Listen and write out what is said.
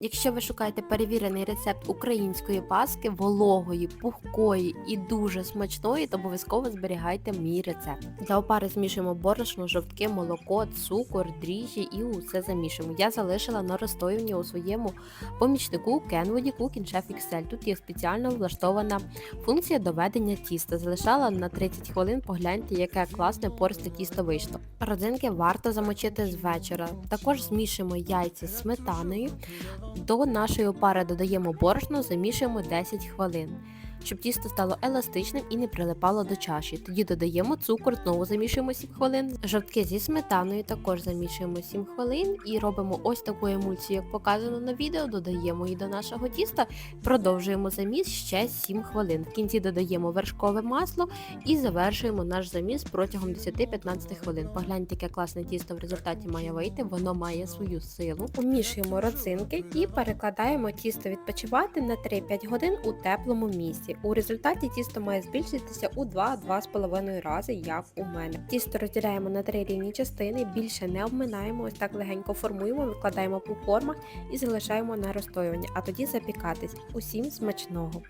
Якщо ви шукаєте перевірений рецепт української паски, вологої, пухкої і дуже смачної, то обов'язково зберігайте мій рецепт. Для опари змішуємо борошно, жовтки, молоко, цукор, дріжджі і усе замішуємо. Я залишила на розстоюванні у своєму помічнику Kenwood Cooking Chef XL. Тут є спеціально влаштована функція доведення тіста. Залишала на 30 хвилин, погляньте, яке класне пористе тісто вийшло. Родзинки варто замочити з вечора. Також змішуємо яйця з сметаною. До нашої опари додаємо борошно, замішуємо 10 хвилин, щоб тісто стало еластичним і не прилипало до чаші. Тоді додаємо цукор, знову замішуємо 7 хвилин. Жовтки зі сметаною також замішуємо 7 хвилин і робимо ось таку емульсію, як показано на відео. Додаємо її до нашого тіста, продовжуємо заміс ще 7 хвилин. В кінці додаємо вершкове масло і завершуємо наш заміс протягом 10-15 хвилин. Погляньте, яке класне тісто в результаті має вийти, воно має свою силу. Умішуємо родзинки і перекладаємо тісто відпочивати на 3-5 годин у теплому місці. У результаті тісто має збільшитися у 2-2,5 рази, як у мене. Тісто розділяємо на три рівні частини, більше не обминаємо, ось так легенько формуємо, викладаємо по формах і залишаємо на розстоювання, а тоді запікатись. Усім смачного!